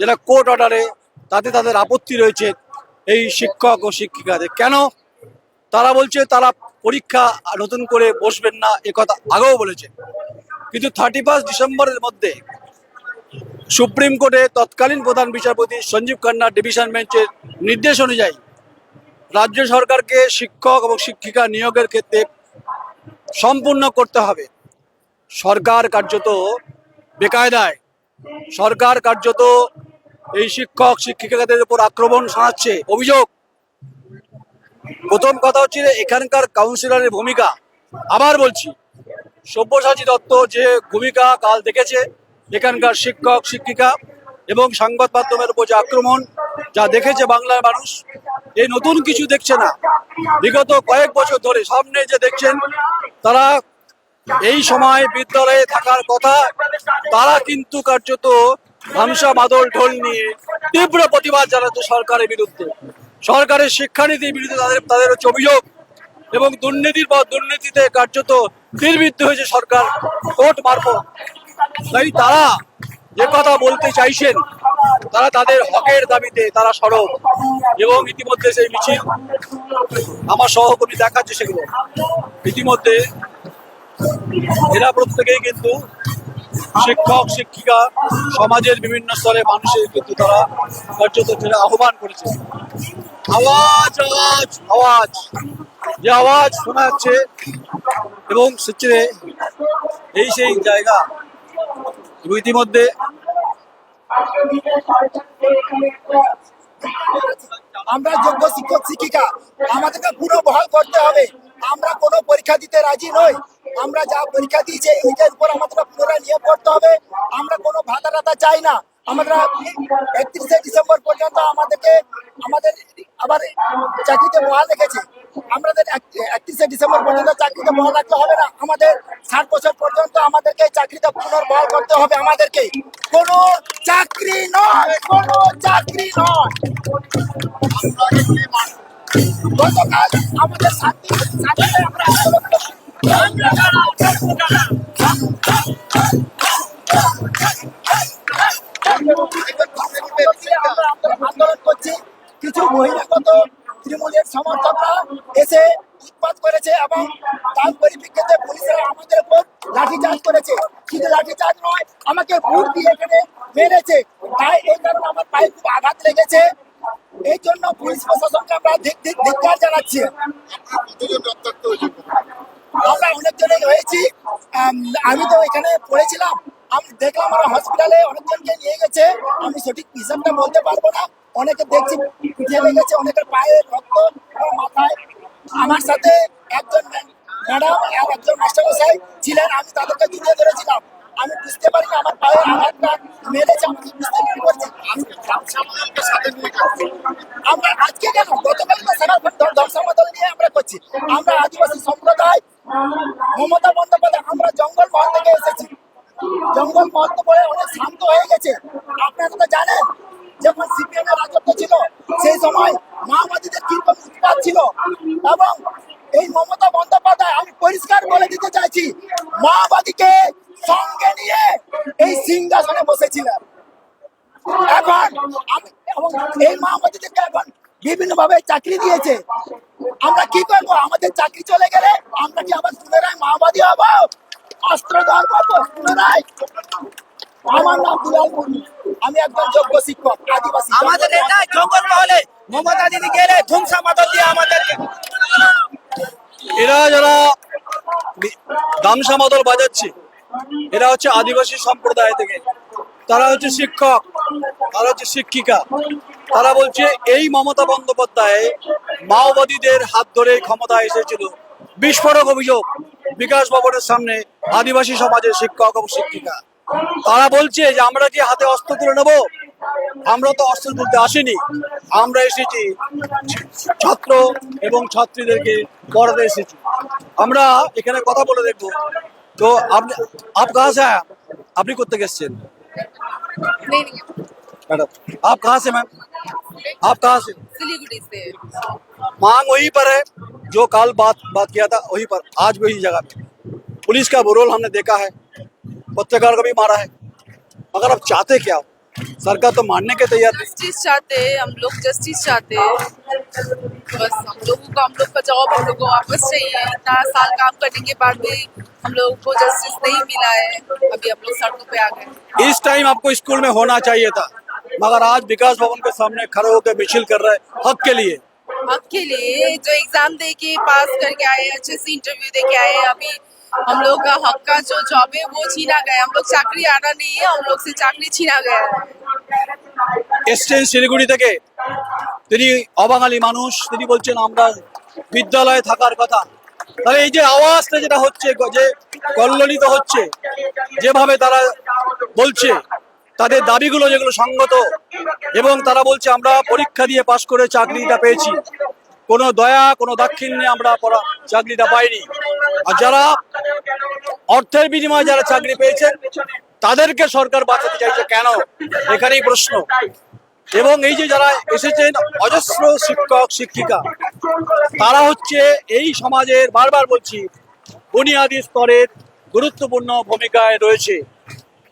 যেটা কোর্ট অর্ডারে তাতে তাদের আপত্তি রয়েছে এই শিক্ষক ও শিক্ষিকাদের। কেন? তারা বলছে তারা পরীক্ষা নতুন করে বসবেন না কথা আগেও বলেছে। কিন্তু থার্টি ফার্স্ট ডিসেম্বরের মধ্যে সুপ্রিম কোর্টে তৎকালীন প্রধান বিচারপতি সঞ্জীব খান্না ডিভিশন বেঞ্চের নির্দেশ অনুযায়ী রাজ্য সরকারকে শিক্ষক এবং শিক্ষিকা নিয়োগের ক্ষেত্রে সম্পূর্ণ করতে হবে। সরকার কার্যত বেকায়দায় সরকার কার্যত এই শিক্ষক, শিক্ষিকাদের উপর আক্রমণ শোনাচ্ছে। অভিযোগ? প্রথম কথা হচ্ছে এখানকার কাউন্সিলরের ভূমিকা। আবার বলছি, সব্যসাচী দত্ত যে ভূমিকা কাল দেখেছে, এখানকার শিক্ষক, শিক্ষিকা এবং সংবাদ মাধ্যমের উপর যে আক্রমণ যা দেখেছে বাংলার মানুষ, এই নতুন কিছু দেখছে না। বিগত কয়েক বছর ধরে সামনে যে দেখছেন, তারা এই সময় বিদ্যালয়ে থাকার কথা, তারা কিন্তু কার্যত ধামসা বাদল ঢোল নিয়ে তীব্র প্রতিবাদ জানাচ্ছে সরকারের বিরুদ্ধে। সরকারের শিক্ষানীতির বিরুদ্ধে তাদের তাদের হচ্ছে অভিযোগ এবং দুর্নীতির পর দুর্নীতিতে কার্যত তীরবিদ্ধ হয়েছে সরকার কোর্ট মারফত। তাই তারা যে কথা বলতে চাইছেন, তারা তাদের হকের দাবিতে তারা সরব এবং ইতিমধ্যে সেই মিছিল আমার সহকর্মী দেখাচ্ছে সেগুলো। ইতিমধ্যে এরা প্রত্যেকেই কিন্তু শিক্ষক, শিক্ষিকা, সমাজের বিভিন্ন স্তরে মানুষের কিন্তু তারা কার্যত আহ্বান করেছে। আওয়াজ আওয়াজ আওয়াজ। যে আওয়াজ শোনা যাচ্ছে এবং সেচে এই সেই জায়গা। এবং ইতিমধ্যে আমরা যোগ্য শিক্ষক, শিক্ষিকা, আমাদেরকে পুরো বহাল করতে হবে। আমরা কোনো পরীক্ষা দিতে রাজি নই। আমরা যা পরীক্ষা দিয়েছি, এইটার উপর আমাদের পুনরায় নিয়োগ করতে হবে। আমরা কোনো ভাতা টাতা চাই না। আমরা একত্রিশে ডিসেম্বর পর্যন্ত আমাদেরকে, আমাদের আবার চাকরিতে বহাল রেখেছে। আমাদের একত্রিশে ডিসেম্বর পর্যন্ত চাকরিতে বহাল রাখতে হবে না। আমাদের ষাট বছর পর্যন্ত আমাদেরকে চাকরিতে পুনর্বহাল করতে হবে আমাদেরকে। কোনো চাকরি নয়, কোনো চাকরি নয়। গতকাল আমাদের সাথে তৃণমূলের সমর্থকরা এসে উৎপাত করেছে এবং তার পরিপ্রেক্ষিতে পুলিশেরা আমাদের উপর লাঠিচার্জ করেছে। শুধু লাঠিচার্জ নয়, আমাকে বুট দিয়ে এখানে মেরেছে। তাই এই কারণে আমার পায়ে খুব আঘাত লেগেছে। এই জন্য পুলিশ প্রশাসনকে আমরা হয়েছি। আমি তো এখানে পড়েছিলাম। আমি দেখলাম আমার হসপিটালে অনেকজনকে নিয়ে গেছে। আমি সঠিক হিসাবটা বলতে পারব না। অনেকে দেখছি পিঠে গেছে, অনেকের পায়ে রক্ত মাথায়। আমার সাথে একজন ম্যাডাম আর একজন মাস্টারমশাই ছিলেন। আমি তাদেরকে জড়িয়ে ধরেছিলাম। আমি বুঝতে পারিনি আমার পায়ে আঘাতটা মেরেছে আমাকে বুঝতে পারছি আমরা আজকে কেন? গতকাল তো নিয়ে আমরা করছি। আমরা আদিবাসী সম্প্রদায়, মমতা বন্দ্যোপাধ্যায়, আমরা জঙ্গল মহল থেকে এসেছি। জঙ্গল মহল পরে অনেক শান্ত হয়ে গেছে। আপনারা তো জানেন, যখন সিপিএম এর রাজত্ব ছিল, সেই সময় মাওবাদীদের কীরকম উৎপাত ছিল। এবং এই মমতা বন্দ্যোপাধ্যায়, আমি পরিষ্কার বলে দিতে চাইছি, মাওবাদীকে সঙ্গে নিয়ে এই সিংহাসনে বসেছিলেন। এখন আমি এবং এই মাওবাদীদেরকে এখন বিভিন্ন ভাবে চাকরি দিয়েছে। আমরা কি করব? আমাদের চাকরি চলে গেলে আমরা কি আবার পুনরায় মাওবাদী হব? অস্ত্র ধরবো তো পুনরায়। আমার নাম দুলাল মুর্মু আমি একজন যোগ্য শিক্ষক আদিবাসী। আমাদের এটা জঙ্গল মহলে মমতা দিদি গেলে ধুমসা মাদল দিয়ে আমাদেরকে। এরা যারা দামসা মাদল বাজাচ্ছে এরা হচ্ছে আদিবাসী সম্প্রদায় থেকে। তারা হচ্ছে শিক্ষক, তারা হচ্ছে শিক্ষিকা। তারা বলছে, এই মমতা বন্দ্যোপাধ্যায় মাওবাদীদের হাত ধরে ক্ষমতায় এসেছিল। বিস্ফোরক অভিযোগ বিকাশ ভবনের সামনে আদিবাসী সমাজের শিক্ষক এবং শিক্ষিকা। তারা বলছে যে, আমরা কি হাতে অস্ত্র তুলে নেব? আমরা তো অস্ত্র তুলতে আসিনি। আমরা এসেছি ছাত্র এবং ছাত্রীদেরকে পড়াতে এসেছি। আমরা এখানে কথা বলে দেখব। तो आप आप कहाँ से आया अपनी कुत्ते के नहीं नहीं मैडम, आप कहाँ से मैम? आप कहाँ से? सिलीगुड़ी से मांग वही पर है, जो कल बात बात किया था वही पर, आज भी वही जगह पुलिस का रोल हमने देखा है, पत्रकार को भी मारा है। मगर आप चाहते क्या सरकार तो मानने के तैयार जस्टिस चाहते हम लोग जस्टिस चाहते बस हम लोगों को हम लोग का जॉब हम लोग को वापस चाहिए। इतना साल काम करने के बाद भी हम लोगों को जस्टिस नहीं मिला है। अभी हम लोग सड़कों पे आ गए इस टाइम आपको स्कूल में होना चाहिए था मगर आज विकास भवन के सामने खड़े होकर मिशिल कर रहे हक के लिए। हक के लिए जो एग्ज़ाम दे के पास करके आए अच्छे से इंटरव्यू दे के आए अभी हम लोग का हक का जो जॉब है वो छीना गया हम लोग चाकरी आना नहीं है हम लोग से चाकरी छीना गया एस सिलीगुड़ी तक তিনি অবাঙালি মানুষ, তিনি বলছেন, আমরা বিদ্যালয়ে থাকার কথা। তাহলে এই যে আওয়াজটা যেটা হচ্ছে, যে কল্লোলিত হচ্ছে, যেভাবে তারা বলছে, তাদের দাবিগুলো যেগুলো সঙ্গত, এবং তারা বলছে, আমরা পরীক্ষা দিয়ে পাশ করে চাকরিটা পেয়েছি। কোনো দয়া, কোনো দাক্ষিণ্যে আমরা পড়া, চাকরিটা পাইনি। আর যারা অর্থের বিনিময়ে যারা চাকরি পেয়েছেন, তাদেরকে সরকার বাঁচাতে চাইছে কেন? এখানেই প্রশ্ন। এবং এই যে যারা এসেছেন অজস্র শিক্ষক, শিক্ষিকা, তারা হচ্ছে এই সমাজের বারবার বলছি, বুনিয়াদী স্তরের গুরুত্বপূর্ণ ভূমিকায় রয়েছে।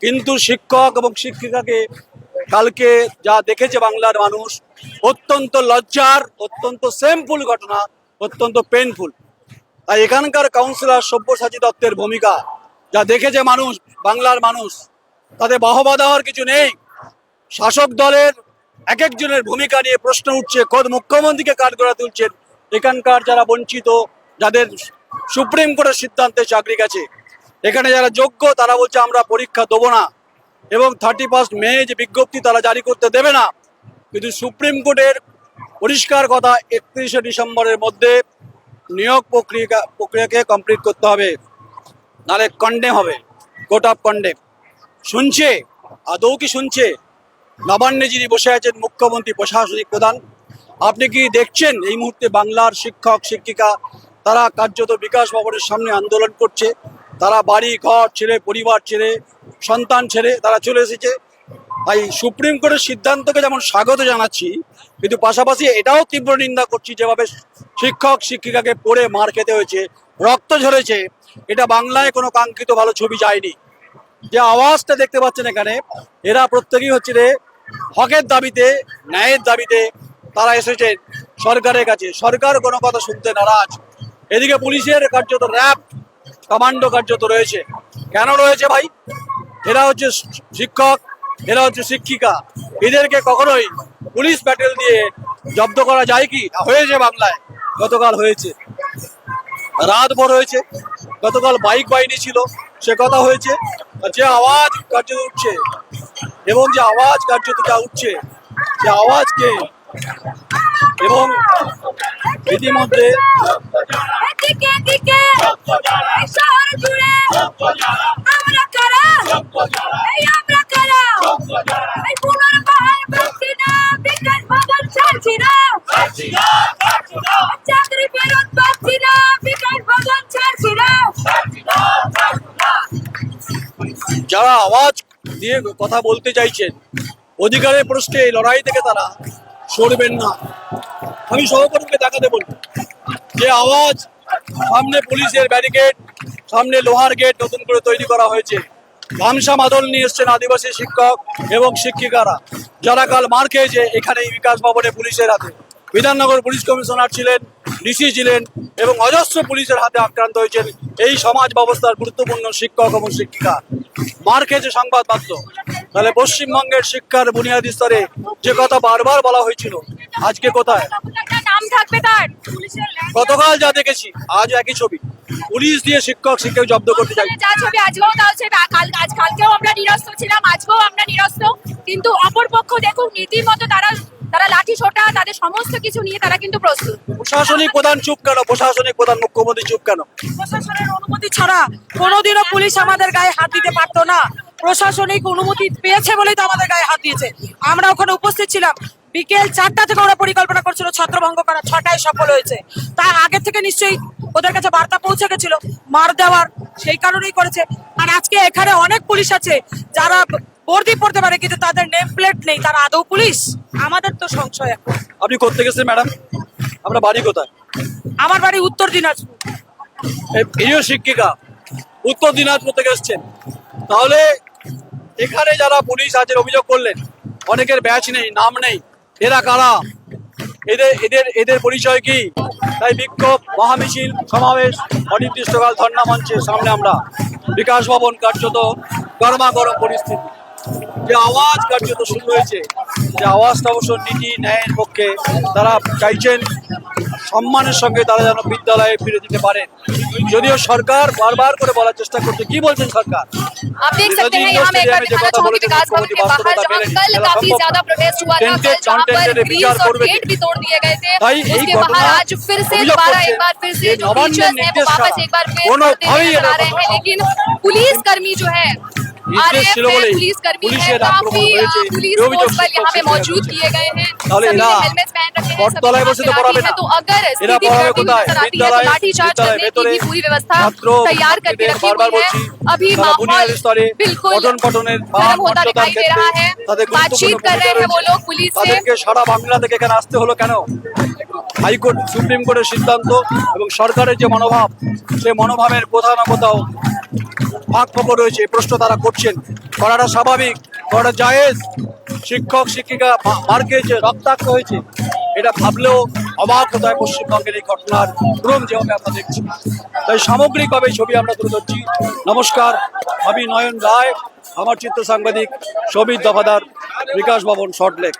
কিন্তু শিক্ষক এবং শিক্ষিকাকে কালকে যা দেখেছে বাংলার মানুষ, অত্যন্ত লজ্জার, অত্যন্ত সেমফুল ঘটনা, অত্যন্ত পেনফুল তাই এখানকার কাউন্সিলর সব্যসাচী দত্তের ভূমিকা, যা দেখেছে মানুষ, বাংলার মানুষ, তাতে বাহবা দেওয়ার কিছু নেই। শাসক দলের এক একজনের ভূমিকা নিয়ে প্রশ্ন উঠছে, খোদ মুখ্যমন্ত্রীকে কাঠ করে তুলছেন। এখানকার যারা বঞ্চিত, যাদের সুপ্রিম কোর্টের সিদ্ধান্তে চাকরি গেছে, এখানে যারা যোগ্য, তারা বলছে, আমরা পরীক্ষা দেবো না। এবং থার্টি ফার্স্ট মে যে বিজ্ঞপ্তি তারা জারি করতে দেবে না। কিন্তু সুপ্রিম কোর্টের পরিষ্কার কথা, একত্রিশে ডিসেম্বরের মধ্যে নিয়োগ প্রক্রিয়া, প্রক্রিয়াকে কমপ্লিট করতে হবে। নাহলে কন্ডেম হবে, কোর্ট অফ কন্ডেম শুনছে? আদৌ কি শুনছে? নবান্নে যিনি বসে আছেন, মুখ্যমন্ত্রী, প্রশাসনিক প্রধান, আপনি কি দেখছেন এই মুহূর্তে বাংলার শিক্ষক, শিক্ষিকা, তারা কার্যত বিকাশ ভবনের সামনে আন্দোলন করছে, তারা বাড়ি, ঘর ছেড়ে, পরিবার ছেড়ে, সন্তান ছেড়ে তারা চলে এসেছে? তাই সুপ্রিম কোর্টের সিদ্ধান্তকে যেমন স্বাগত জানাচ্ছি, কিন্তু পাশাপাশি এটাও তীব্র নিন্দা করছি, যেভাবে শিক্ষক, শিক্ষিকাকে পড়ে মার খেতে হয়েছে, রক্ত ঝরেছে, এটা বাংলায় কোনো কাঙ্ক্ষিত ভালো ছবি যায়নি। যে আওয়াজটা দেখতে পাচ্ছেন এখানে, এরা প্রত্যেকেই হচ্ছে রে হকের দাবিতে, ন্যায়ের দাবিতে তারা এসেছেন সরকারের কাছে। সরকার কোনো কথা শুনতে নারাজ। এদিকে পুলিশের কার্যত র্যাব, কমান্ডো কার্যত রয়েছে। কেন রয়েছে ভাই? এরা হচ্ছে শিক্ষক, এরা হচ্ছে শিক্ষিকা। এদেরকে কখনোই পুলিশ ব্যাটেল দিয়ে জব্দ করা যায় কি? হয়েছে বাংলায় গতকাল হয়েছে। রাত ভর হয়েছে। গতকাল বাইক বাহিনী ছিল। সে কথা হয়েছে। যে আওয়াজ কার্যত উঠছে এবং যে আওয়াজ কার্যত যা উঠছে সে আওয়াজকে এবং ইতিমধ্যে আমরা দিয়ে কথা বলতে চাইছেন। অধিকারের প্রশ্নে এই লড়াই থেকে তারা সরবেন না। আমি সহকর্মীকে দেখাতে বলব যে আওয়াজ সামনে পুলিশের ব্যারিকেড, সামনে লোহার গেট নতুন করে তৈরি করা হয়েছে। গামছা মাদল নিয়ে এসছেন আদিবাসী শিক্ষক এবং শিক্ষিকারা। যারা কাল মার খেয়েছে এখানে বিকাশ ভবনে পুলিশের হাতে। বিধাননগর পুলিশ কমিশনার ছিলেন ডিসি ছিলেন এবং অজস্র পুলিশের হাতে আক্রান্ত হয়েছেন এই সমাজ ব্যবস্থার গুরুত্বপূর্ণ শিক্ষক এবং শিক্ষিকা। মার খেয়েছে সংবাদ মাধ্যম তাহলে পশ্চিমবঙ্গের শিক্ষার বুনিয়াদী স্তরে যে কথা বারবার বলা হয়েছিল, আজকে কোথায়? গতকাল যা দেখেছি আজ একই ছবি। পুলিশ দিয়ে শিক্ষক শিক্ষক জব্দ করতে চাই। যা ছবি, আজকেও তাও ছবি। কালকেও আমরা নিরস্ত ছিলাম, আজকেও আমরা নিরস্ত। কিন্তু অপরপক্ষ দেখুন নীতিমতো তারা তারা লাঠি ছোটা তাদের সমস্ত কিছু নিয়ে তারা কিন্তু প্রস্তুত। প্রশাসনিক প্রধান চুপ কেন? প্রশাসনিক প্রধান মুখ্যমন্ত্রী চুপ কেন? প্রশাসনের অনুমতি ছাড়া কোনোদিনও পুলিশ আমাদের গায়ে হাত দিতে পারতো না। প্রশাসনিক অনুমতি পেয়েছে বলেই তো আমাদের গায়ে হাত দিয়েছে। আমরা ওখানে উপস্থিত ছিলাম। বিকেল চারটা থেকে ওরা পরিকল্পনা করছিল ছত্রভঙ্গ করা ছটায় সফল হয়েছে। তার আগে থেকে নিশ্চয়ই ওদের কাছে বার্তা পৌঁছে গেছিল। মার দেওয়ার সেই কারণেই করেছে। আর আজকে এখানে অনেক পুলিশ আছে যারা বর্দি পড়তে পারে কিন্তু তাদের নেম প্লেট নেই তারা আদৌ পুলিশ? আমাদের তো সংশয় এখন। আপনি করতে গেছেন ম্যাডাম আমরা বাড়ি কোথায়? আমার বাড়ি উত্তর দিনাজপুর। এই প্রিয় শিক্ষিকা উত্তর দিনাজপুর থেকে এসছেন। তাহলে এখানে যারা পুলিশ আছেন অভিযোগ করলেন অনেকের ব্যাচ নেই নাম নেই এরা কারা? এদের এদের এদের পরিচয় কি? তাই বিক্ষোভ মহামিছিল সমাবেশ অনির্দিষ্টকাল ধর্ণা মঞ্চের সামনে আমরা বিকাশ ভবন কার্যত গরমা গরম পরিস্থিতি। যে আওয়াজ কার্যত শুরু হয়েছে যে আওয়াজটা অবশ্য নীতি ন্যায়ের পক্ষে তারা চাইছেন সম্মানের সঙ্গে তারা যেন বিদ্যালয়ে ফিরে যেতে পারেন যদিও সরকার বারবার করে বলার চেষ্টা করছে কি বলছেন সরকার आप देख सकते हैं यहाँ मैं एक बार दिखाना चाहूंगी विकास भवन के बाहर जहाँ कल काफी ज्यादा प्रोटेस्ट हुआ था कल जहाँ पर ग्रिल्स और गेट भी तोड़ दिए गए थे भाई, यही उसके बाहर घटना आज फिर से अभियोग दोबारा करते एक बार फिर से ये जो नवान्न टीचर्स हैं वो निर्देश वापस था। एक बार फिर दोनों करते हुए भाई नजर आ रहे ये हैं लेकिन पुलिस कर्मी जो है পঠন পঠনের কার্যতার ক্ষেত্রে সারা বাংলা থেকে এখানে আসতে হলো কেন হাইকোর্ট সুপ্রিম কোর্টের সিদ্ধান্ত এবং সরকারের যে মনোভাব সে মনোভাবের কোথাও না কোথাও ফাঁক ফোকর রয়েছে প্রশ্ন তারা করছেন। করাটা স্বাভাবিক, করাটা জায়েজ। শিক্ষক, শিক্ষিকা মার খেয়েছে রক্তাক্ত হয়েছে। এটা ভাবলেও অবাক হতে হয় পশ্চিমবঙ্গের এই ঘটনার ক্রম যেভাবে আমরা দেখছি। তাই সামগ্রিকভাবে ছবি আমরা তুলে ধরছি। নমস্কার, আমি নয়ন রায়, আমার চিত্র সাংবাদিক সবিত দফাদার, বিকাশ ভবন সল্টলেক